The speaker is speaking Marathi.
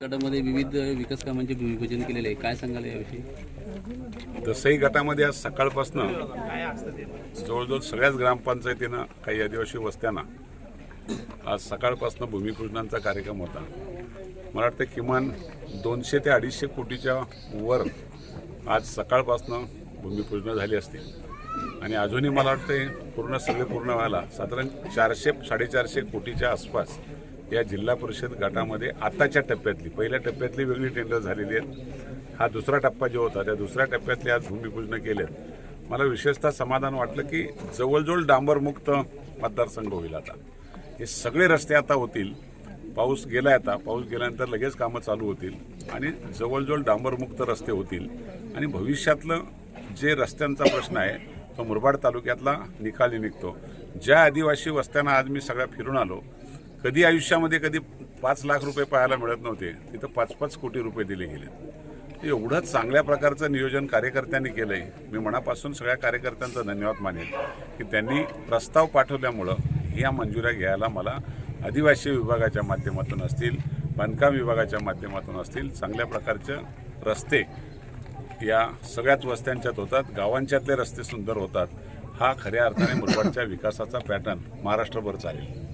गटामध्ये विविध विकास कामांचे भूमिपूजन केलेले आहे. काय सांगाल याविषयी? दसई गटामध्ये आज सकाळपासून जवळजवळ सगळ्याच ग्रामपंचायतीनं काही आदिवासी वस्त्यांना आज सकाळपासून भूमिपूजनाचा कार्यक्रम होता. मला वाटतं किमान दोनशे ते अडीचशे कोटीच्या वर आज सकाळपासून भूमिपूजनं झाली असतील आणि अजूनही मला वाटतं पूर्ण सगळे पूर्ण व्हायला साधारण चारशे साडेचारशे कोटीच्या आसपास या जिल्हा परिषद गटामध्ये आताच्या टप्प्यातली पहिल्या टप्प्यातली वेगळी टेंडर झालेली आहेत. हा दुसरा टप्पा जो होता त्या दुसऱ्या टप्प्यातले आज भूमिपूजन केलेत. मला विशेषतः समाधान वाटलं की जवळजवळ डांबरमुक्त मतदारसंघ होईल आता. हे सगळे रस्ते आता होतील. पाऊस गेला आता. पाऊस गेल्यानंतर लगेच कामं चालू होतील आणि जवळजवळ डांबरमुक्त रस्ते होतील. आणि भविष्यातलं जे रस्त्यांचा प्रश्न आहे तो मुरबाड तालुक्यातला निकाली निघतो. ज्या आदिवासी वस्त्यांना आज मी सगळ्या फिरून आलो कधी आयुष्यामध्ये कधी पाच लाख रुपये पाहायला मिळत नव्हते. तिथं पाच पाच कोटी रुपये दिले गेले एवढं चांगल्या प्रकारचं नियोजन कार्यकर्त्यांनी केलंय. मी मनापासून सगळ्या कार्यकर्त्यांचा धन्यवाद मानेन की त्यांनी प्रस्ताव पाठवल्यामुळं ह्या मंजुऱ्या घ्यायला मला आदिवासी विभागाच्या माध्यमातून असतील बांधकाम विभागाच्या माध्यमातून असतील चांगल्या प्रकारचे रस्ते या सगळ्याच वस्त्यांच्यात होतात गावांच्यातले रस्ते सुंदर होतात. हा खऱ्या अर्थाने मुरबाडच्या विकासाचा पॅटर्न महाराष्ट्रभर चालेल.